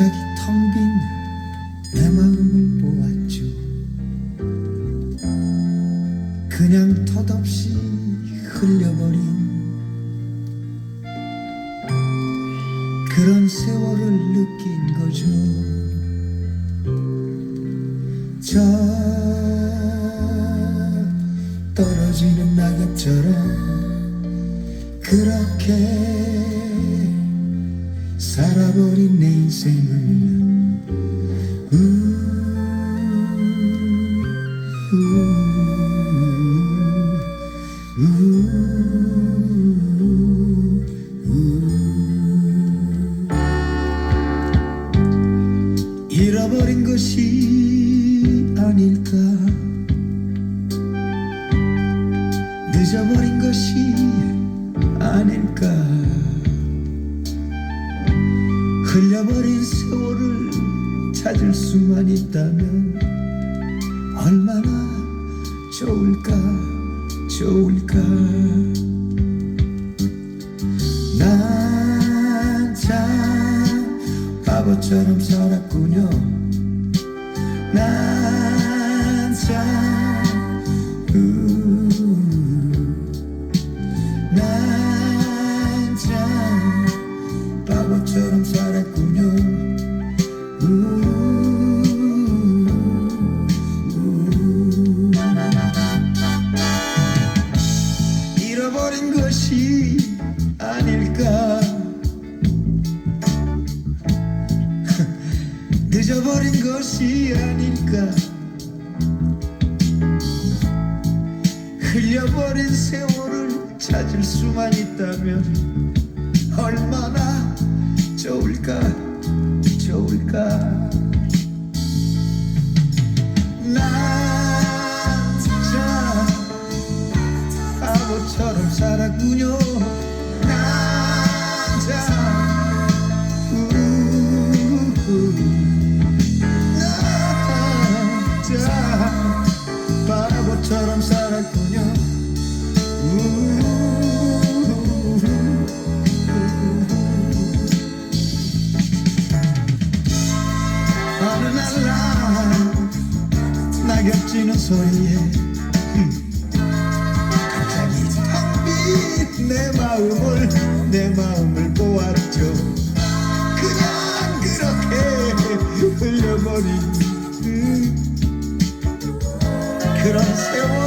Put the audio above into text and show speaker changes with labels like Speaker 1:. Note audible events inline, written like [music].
Speaker 1: 갑자기 텅 빈 내 마음을 보았죠. 그냥 덧없이 흘려버린 그런 세월을 느낀 거죠. 저 떨어지는 낙엽처럼 그렇게 살아버린 내 인생을. 잃어버린 것이 아닐까 늦어버린 것이 아닐까 흘려버린 세월을 찾을 수만 있다면 얼마나 좋을까 좋을까. 난 참 바보처럼 살았군요. 난 살았군요. 우, 우. 잃어버린 것이 아닐까. [laughs] 늦어버린 것이 아닐까. 흘려버린 세월을 찾을 수만 있다면 얼마나 좋을까 좋을까. 바보처럼 살았군요. 난참 나 바보처럼 살았군요. 어 지는 소리에 갑자기 텅빈 내 마음을 내 마음을 보았죠. 그냥 그렇게 흘려버린 음, 그런 세